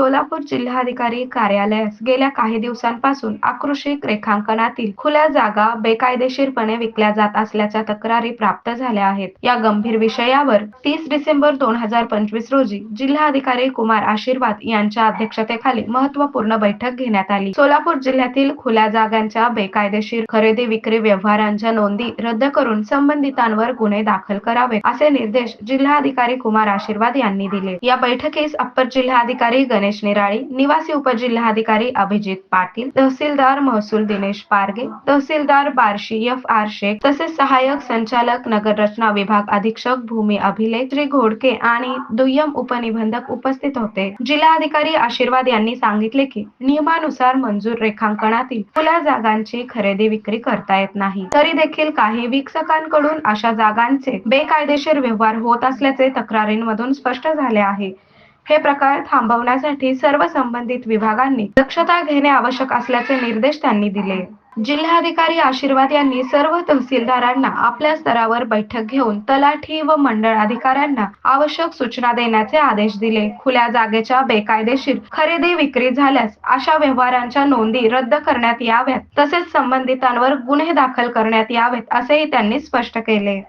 सोलापूर जिल्हाधिकारी कार्यालयास गेल्या काही दिवसांपासून आकृषिक रेखांकनातील खुल्या जागा बेकायदेशीरपणे विकल्या जात असल्याच्या तक्रारी प्राप्त झाल्या आहेत. या गंभीर विषयावर तीस डिसेंबर दोन हजार पंचवीस रोजी जिल्हाधिकारी कुमार आशीर्वाद यांच्या अध्यक्षतेखाली महत्त्वपूर्ण बैठक घेण्यात आली. सोलापूर जिल्ह्यातील खुल्या जागांच्या बेकायदेशीर खरेदी विक्री व्यवहारांच्या नोंदी रद्द करून संबंधितांवर गुन्हे दाखल करावे असे निर्देश जिल्हाधिकारी कुमार आशीर्वाद यांनी दिले. या बैठकीस अप्पर जिल्हाधिकारी गणेश निराळी निवासी उपजिल्हाधिकारी अभिजित पाटील तहसीलदार महसूल दिनेश पारगे तहसीलदार बार्शी एफ आर शेख तसेच सहाय्यक संचालक नगर रचना विभाग अधीक्षक भूमी अभिलेख श्री घोडके आणि दुय्यम उपनिबंधक उपस्थित होते. जिल्हाधिकारी आशीर्वाद यांनी सांगितले की नियमानुसार मंजूर रेखांकनातील खुल्या जागांची खरेदी विक्री करता येत नाही. तरी देखील काही विकसकांकडून अशा जागांचे बेकायदेशीर व्यवहार होत असल्याचे तक्रारींमधून स्पष्ट झाले आहे. हे प्रकार थांबवण्यासाठी सर्व संबंधित विभागांनी दक्षता घेणे आवश्यक असल्याचे निर्देश त्यांनी दिले. जिल्हाधिकारी आशीर्वाद यांनी सर्व तहसीलदारांना आपल्या स्तरावर बैठक घेऊन तलाठी व मंडळ अधिकाऱ्यांना आवश्यक सूचना देण्याचे आदेश दिले. खुल्या जागेच्या बेकायदेशीर खरेदी विक्री झाल्यास अशा व्यवहारांच्या नोंदी रद्द करण्यात याव्यात. तसेच संबंधितांवर गुन्हे दाखल करण्यात यावेत असेही त्यांनी स्पष्ट केले.